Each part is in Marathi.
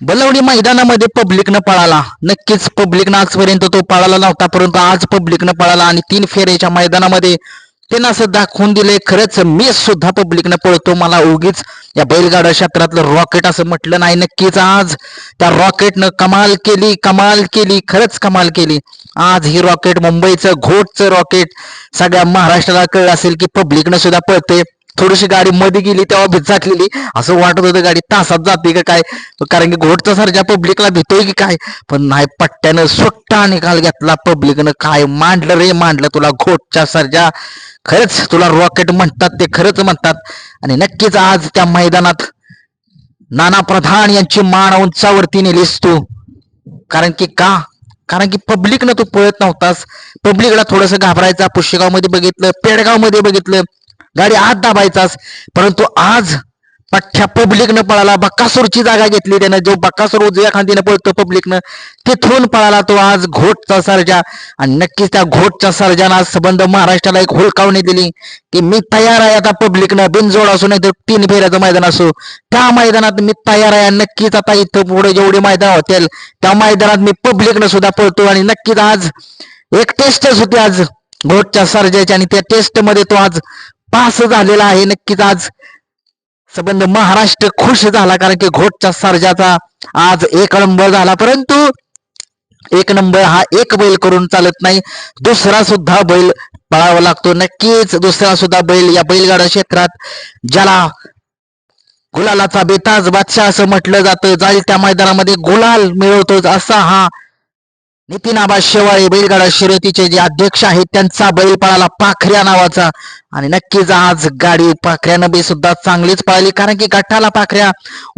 बलवडी मैदानामध्ये पब्लिकनं पळाला. नक्कीच पब्लिकनं आजपर्यंत तो पळाला नव्हता परंतु आज पब्लिकनं पळाला आणि तीन फेऱ्याच्या मैदानामध्ये त्यांना असं दाखवून दिले खरंच मी सुद्धा पब्लिकनं पळतो मला उगीच या बैलगाडा क्षेत्रातलं रॉकेट असं म्हटलं नाही. नक्कीच आज त्या रॉकेटनं कमाल केली कमाल केली खरंच कमाल केली. आज ही रॉकेट मुंबईचं घोटचं रॉकेट सगळ्या महाराष्ट्राला कळलं असेल की पब्लिकनं सुद्धा पळते थोडीशी गाडी मध्ये गेली तेव्हा भिजाटलेली असं वाटत होतं गाडी तासात जाते का काय? कारण की घोटचा सारख्या पब्लिकला भीतोय की काय? पण नाही पट्ट्यानं सुट्टा निकाल घेतला पब्लिकनं काय मांडलं रे मांडलं तुला घोटच्या सारख्या. खरंच तुला रॉकेट म्हणतात ते खरंच म्हणतात. आणि नक्कीच आज त्या मैदानात नाना प्रधान यांची मान उंचावरती नेलीस तू. कारण की का? कारण की पब्लिकनं तू पळत नव्हतास. पब्लिकला थोडस घाबरायचा पुष्यगावमध्ये बघितलं पेडगावमध्ये बघितलं. गाडी आत दाबायचास परंतु आज पठ्ठ्या पब्लिकनं पळाला. बक्कासूरची जागा घेतली त्यानं. जो बक्कासूर उजव्या खांदीनं पळतो पब्लिकनं तिथून पळाला तो आज घोटचा सर्जा. आणि नक्कीच त्या घोटच्या सर्जानं आज संबंध महाराष्ट्राला एक हुलकावणी दिली की मी तयार आहे आता पब्लिकनं बिनजोड असो नाही तर तीन फेऱ्याचं मैदान असो. त्या मैदानात मी तयार आहे. नक्कीच आता इथं पुढे जेवढे मैदान होतील त्या मैदानात मी पब्लिकनं सुद्धा पळतो. आणि नक्कीच आज एक टेस्टच होती आज घोटच्या सर्जाची. आणि त्या टेस्टमध्ये तो आज पास झालेला आहे. नक्कीच आज संबंध महाराष्ट्र खुश झाला कारण की घोटच्या सर्जाचा आज एक नंबर झाला. परंतु एक नंबर हा एक बैल करून चालत नाही. दुसरा सुद्धा बैल पळावा लागतो. नक्कीच दुसरा सुद्धा बैल या बैलगाडा क्षेत्रात ज्याला गुलालाचा बेताज बादशाह असं म्हटलं जातं जाईल त्या मैदानामध्ये गुलाल मिळवतोच असा हा नितीन आबा शेवाळे बैलगाडा शर्यतीचे जे अध्यक्ष आहेत त्यांचा बैल पळाला पाखऱ्या नावाचा. आणि नक्कीच आज गाडी पाखऱ्यानं बी सुद्धा चांगलीच पळाली कारण की गठ्ठाला पाखऱ्या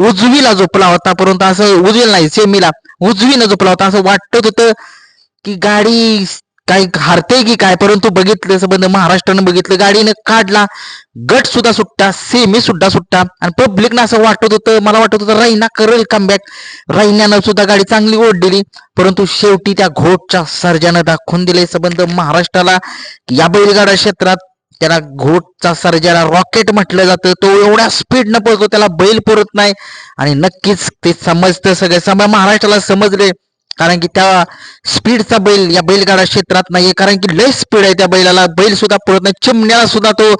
उजवीला झोपला होता परंतु असं उजवीला नाही सेमीला उजवीनं झोपला होता. असं वाटत होतं की गाडी काही हारते की काय? परंतु बघितलं संबंध महाराष्ट्रानं बघितलं गाडीनं काढला गट सुद्धा सुट्टा सेमी सुद्धा सुट्टा. आणि पब्लिकनं असं वाटत होतं मला वाटत होतं राईना करेल कमबॅक रैन्यानं सुद्धा गाडी चांगली ओढलेली परंतु शेवटी त्या घोटच्या सर्जानं दाखवून दिले संबंध महाराष्ट्राला. या बैलगाडा क्षेत्रात त्याला घोटचा सर्जाला रॉकेट म्हटलं जातं. तो एवढ्या स्पीडनं पळतो त्याला बैल पुरत नाही. आणि नक्कीच ते समजतं सगळे सम महाराष्ट्राला समजले. कारण की त्या स्पीडचा बैल या बैलगाडा क्षेत्रात नाहीये. कारण की लय स्पीड आहे त्या बैलाला. बैल सुद्धा पळत नाही. चिमण्याला सुद्धा तो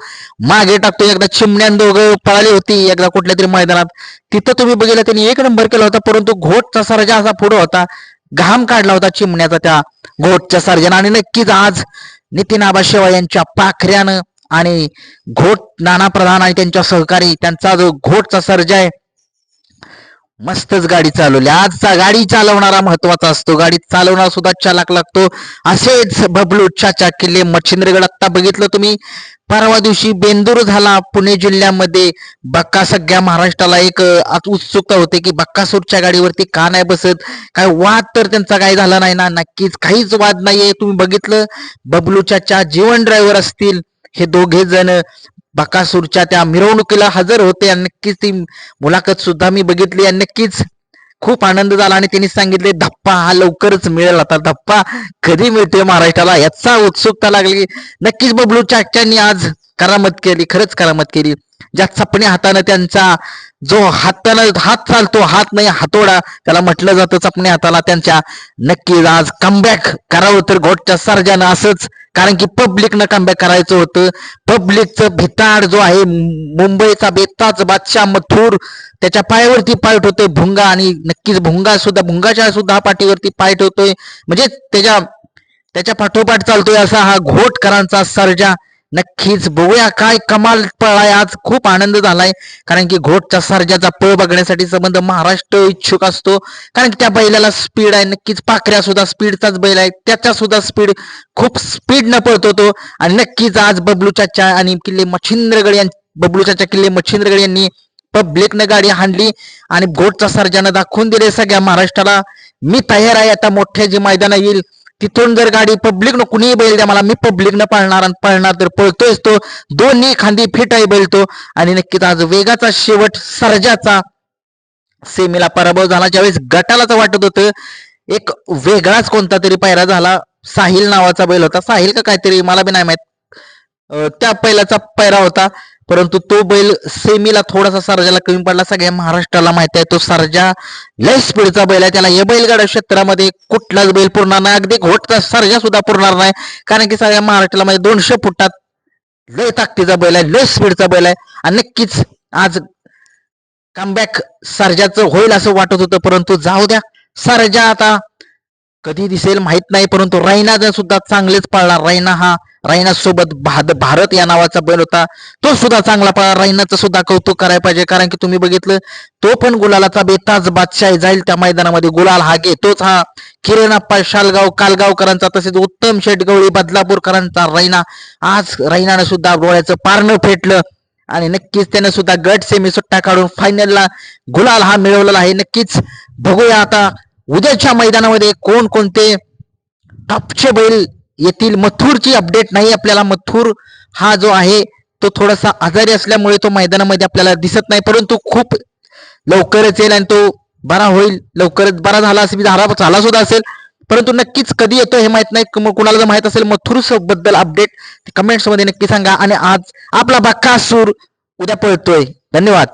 मागे टाकतो. एकदा चिमण्यान दोघं पळाली होती एकदा कुठल्या तरी मैदानात. तिथं तुम्ही बघितलं त्यांनी एक नंबर केला होता परंतु घोटचा सर्जा असा पुढे होता. घाम काढला होता चिमण्याचा त्या घोटच्या सर्जन. आणि नक्कीच आज नितीन आबा शेवा यांच्या पाखऱ्यानं आणि घोट नाना प्रधान आणि त्यांच्या सहकारी त्यांचा जो घोटचा सर्जा आहे मस्तच गाडी चालवली. आजचा गाडी चालवणारा महत्त्वाचा असतो. गाडी चालवणारा सुद्धा चालक लागतो. असेच बबलू चाचा किल्ले मच्छिंद्रगड. आत्ता बघितलं तुम्ही? परवा दिवशी बेंदूर झाला पुणे जिल्ह्यामध्ये. बक्का सगळ्या महाराष्ट्राला एक उत्सुकता होते की बक्कासूरच्या गाडीवरती का नाही बसत? काय वाद तर त्यांचा काही झाला नाही ना? नक्कीच काहीच वाद नाहीये. तुम्ही बघितलं? बबलू चाचा जीवन ड्रायव्हर असतील. हे दोघे जण बकासूरच्या त्या मिरवणुकीला हजर होते आणि नक्कीच ती मुलाखत सुद्धा मी बघितली आणि नक्कीच खूप आनंद झाला. आणि त्यांनी सांगितले धप्पा हा लवकरच मिळेल. आता धप्पा कधी मिळतोय महाराष्ट्राला याचा उत्सुकता लागली. नक्कीच बबलू चाच्यांनी आज करामत केली खरंच करामत केली. ज्या चपण्या हातानं त्यांचा जो हाताला हात चालतो हात नाही हातोडा त्याला म्हटलं जातं चपण्या हाताला त्यांच्या. नक्कीच आज कमबॅक करावं तर घोटच्या सर्जानं असंच कारण की पब्लिकनं कमबॅक करायचं होतं. पब्लिकचं भिताड जो आहे मुंबईचा बेताच बादशाह मथूर त्याच्या पायावरती पाय ठेवतोय भुंगा आणि नक्कीच भुंगा सुद्धा भुंगाच्या सुद्धा पाठीवरती पाय ठेवतोय म्हणजे त्याच्या त्याच्या पाठोपाठ चालतोय असा हा घोटकरांचा सर्जा. नक्कीच बघूया काय कमाल पळाय. आज खूप आनंद झालाय. कारण की घोटच्या सर्जाचा पळ बघण्यासाठी संबंध महाराष्ट्र इच्छुक असतो. कारण की त्या बैलाला स्पीड आहे. नक्कीच पाखऱ्या सुद्धा स्पीडचाच बैल आहे त्याचा सुद्धा स्पीड खूप स्पीड न पळतो तो. आणि नक्कीच आज बबलूच्या आणि किल्ले मच्छिंद्रगड यां बबलूच्या किल्ले मच्छिंद्रगड यांनी पब्लिकनं गाडी हाणली. आणि घोटचा सर्जानं दाखवून दिले सगळ्या महाराष्ट्राला. मी तयार आहे. आता मोठ्या जे मैदान येईल. तिथून जर गाडी पब्लिकनं कुणीही बैल द्या मला मी पब्लिकनं पळणार आणि पळणार तर पळतोयच तो. दोन्ही खांदी फिट आहे बैल तो. आणि नक्कीच आज वेगाचा शेवट सर्जाचा सेमीला पराभव झाला. ज्यावेळेस गटालाच वाटत होतं एक वेगळाच कोणता तरी पायरा झाला. साहिल नावाचा बैल होता. साहिल का काहीतरी मला बी नाही माहीत. त्या पहिल्याचा पैरा होता. परंतु तो बैल सेमीला थोडासा सर्जाला कमी पडला. सगळ्या महाराष्ट्राला माहिती आहे तो सर्जा लय स्पीडचा बैल आहे. त्याला या बैलगाडा क्षेत्रामध्ये कुठलाच बैल पुरणार नाही. अगदी घोटचा सर्जा सुद्धा पुरणार नाही. कारण की सगळ्या महाराष्ट्राला म्हणजे दोनशे फुटात लय ताकदीचा बैल आहे लय स्पीडचा बैल आहे. आणि नक्कीच आज कमबॅक सर्जाचं होईल असं वाटत होतं. परंतु जाऊ द्या सर्जा आता कधी दिसेल माहीत नाही. परंतु रैना सुद्धा चांगलेच पळला रैना हा रैना सोबत भाद भारत या नावाचा बैल होता. तो सुद्धा चांगला पळा. रायनाचं सुद्धा कौतुक करायला पाहिजे. कारण की तुम्ही बघितलं तो पण गुलालाचा बेताज बादशाह जाईल त्या मैदानामध्ये. गुलाल हा गे तोच हा किरणप्पा शालगाव कालगावकरांचा तसेच उत्तम शेटगवळी बदलापूरकरांचा रैना आज रैनानं सुद्धा डोळ्याचं पारणं फेटलं आणि नक्कीच त्यानं सुद्धा गट सेमी सुट्टा काढून फायनलला गुलाल हा मिळवलेला आहे. नक्कीच बघूया आता उद्याच्या मैदानामध्ये कोण कोणते टॉपचे बैल येथील मथुरची अपडेट नाही आपल्याला मथुर हा जो आहे तो थोडासा आजारी असल्यामुळे तो मैदानामध्ये आपल्याला दिसत नाही परंतु खूप लवकरच येईल आणि तो बरा होईल. लवकरच बरा झाला असेल म्हणजे झाला झाला सुद्धा असेल परंतु नक्कीच कधी येतो हे माहीत नाही. कुणाला जर माहीत असेल मथुरबद्दल अपडेट कमेंट्समध्ये नक्की सांगा. आणि आज आपला बक्कासूर उद्या पळतोय. धन्यवाद.